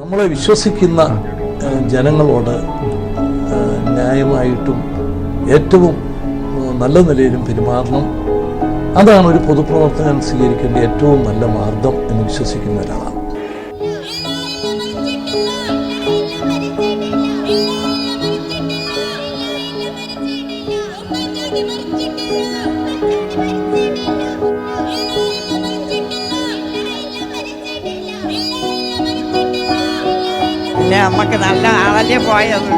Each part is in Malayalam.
നമ്മളെ വിശ്വസിക്കുന്ന ജനങ്ങളോട് ന്യായമായിട്ടും ഏറ്റവും നല്ല നിലയിലും പെരുമാറണം. അതാണ് ഒരു പൊതുപ്രവർത്തകൻ സ്വീകരിക്കേണ്ട ഏറ്റവും നല്ല മാർഗം എന്ന് വിശ്വസിക്കുന്ന ഒരാളാണ്. പിന്നെ നമുക്ക് നല്ല ആളല്ലേ പോയത്.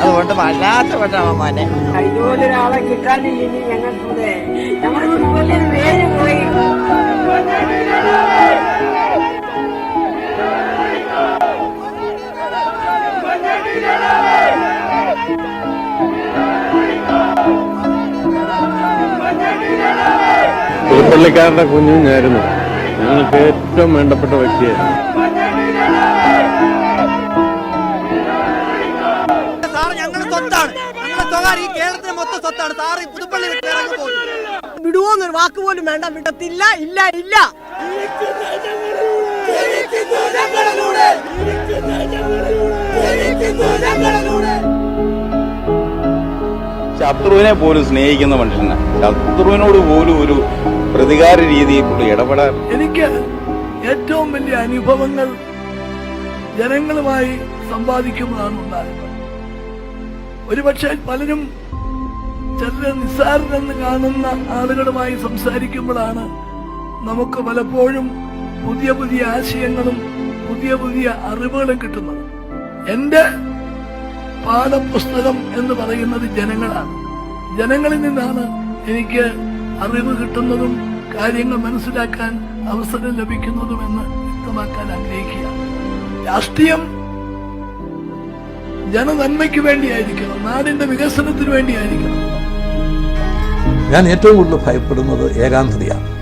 അതുകൊണ്ട് വല്ലാത്ത വിഷമം മോനെ. ഇതുപോലൊരാളെ പേര് പോയി. പുതുപ്പള്ളിക്കാരുടെ കുഞ്ഞുഞ്ഞായിരുന്നു ഞങ്ങൾക്ക് ഏറ്റവും വേണ്ടപ്പെട്ട വ്യക്തിയായിരുന്നു. ഞങ്ങളുടെ സ്വത്താണ്. ഞങ്ങളുടെ തുക ഈ കേരളത്തിന് മൊത്തം സ്വത്താണ്. സാറ് പുതുപ്പള്ളി വിട്ട് ഇറങ്ങി പോകും. വിടുവോന്നൊരു വാക്ക് പോലും വേണ്ട. വിടത്തില്ല ഇല്ല ഇല്ല. ശത്രുവിനെ പോലും സ്നേഹിക്കുന്ന മനുഷ്യന്. ശത്രുവിനോട് പോലും ഒരു പ്രതികാര രീതിയിൽ ഇടപെടാൻ എനിക്ക് ഏറ്റവും വലിയ അനുഭവങ്ങൾ ജനങ്ങളുമായി സമ്പാദിക്കുമ്പോഴാണ് ഉണ്ടാകുന്നത് ഒരുപക്ഷെ പലരും ചില നിസ്സാരനെന്ന് കാണുന്ന ആളുകളുമായി സംസാരിക്കുമ്പോഴാണ് നമുക്ക് പലപ്പോഴും പുതിയ പുതിയ ആശയങ്ങളും പുതിയ പുതിയ അറിവുകളും കിട്ടുന്നത്. എന്റെ പാഠപുസ്തകം എന്ന് പറയുന്നത് ജനങ്ങളാണ്. ജനങ്ങളിൽ നിന്നാണ് എനിക്ക് അറിവ് കിട്ടുന്നതും കാര്യങ്ങൾ മനസ്സിലാക്കാൻ അവസരം ലഭിക്കുന്നതുമെന്ന് വ്യക്തമാക്കാൻ ആഗ്രഹിക്കുക രാഷ്ട്രീയം ജനനന്മയ്ക്ക് വേണ്ടിയായിരിക്കണം നാടിന്റെ വികസനത്തിന് വേണ്ടിയായിരിക്കണം. ഞാൻ ഏറ്റവും കൂടുതൽ ഭയപ്പെടുന്നത് ഏകാന്തതയാണ്.